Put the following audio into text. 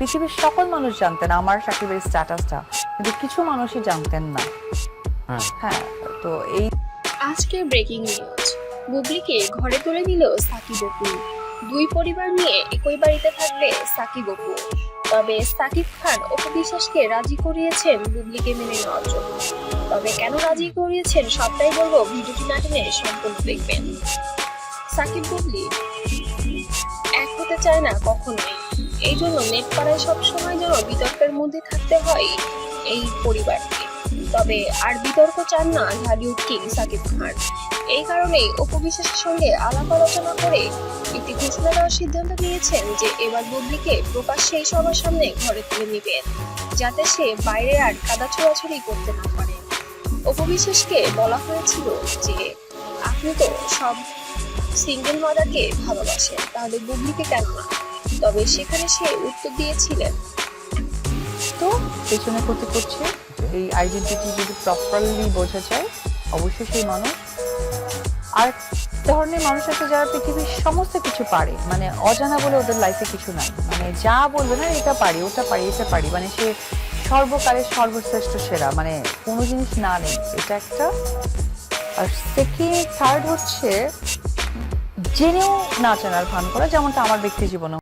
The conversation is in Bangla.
পৃথিবীর সকল মানুষ জানতেন আমার সাকিবের স্ট্যাটাসটা কিন্তু কিছু মানুষই জানতেন না। হ্যাঁ। হ্যাঁ তো এই আজকের ব্রেকিং নিউজ বুবলিকে ঘরে তুলে দিল সাকিব অপু দুই পরিবার নিয়ে একই বাড়িতে থাকবে সাকিব অপু তবে সাকিব খান অপু বিশ্বাসকে রাজি করিয়েছেন বুবলিকে মেনে নেওয়ার জন্য। তবে কেন রাজি করিয়েছেন সবটাই বলব ভিডিওটি না টেনে সম্পূর্ণ দেখবেন। সাকিব বুবলি এক হতে চায় না কখনোই। এই জন্য নেট পাড়ায় সবসময় যেন বিতর্কের মধ্যে থাকতে হয় এই পরিবারকে। তবে আর বিতর্ক চান না ঢালিউড কিং সাকিব খান। এই কারণেই অপু বিশ্বাসের সঙ্গে আলাপ আলোচনা করে একটি ঘোষণা দেওয়ার সিদ্ধান্ত নিয়েছেন যে এবার বুবলিকে প্রকাশ্যেই সবার সামনে ঘরে তুলে নেবেন, যাতে সে বাইরে আর কাদা ছোড়াছড়ি করতে না পারে। অপু বলা হয়েছিল যে, আপনি তো সব সিঙ্গেল মাদারকে ভালোবাসেন, তাহলে বুবলিকে কেন না? তবে সেখানে সে উত্তর দিয়েছিলেন। তো পেছনে ক্ষতি করছে। এই আইডেন্টিটি যদি প্রপারলি বোঝা যায়, অবশ্যই সেই মানুষ। আর ধরনের মানুষ আছে যারা পৃথিবীর সমস্ত কিছু পারে। মানে অজানা বলে ওদের লাইফে কিছু নাই। মানে যা বলবে না, এটা পারি, ওটা পারি, এটা পারি। মানে সে সর্বকালের সর্বশ্রেষ্ঠ সেরা। মানে কোনো জিনিস না নেই। এটা একটা। আর সেকেন্ড থার্ড হচ্ছে, জেনেও না জানার ভান করা, যেমনটা আমার ব্যক্তি জীবনে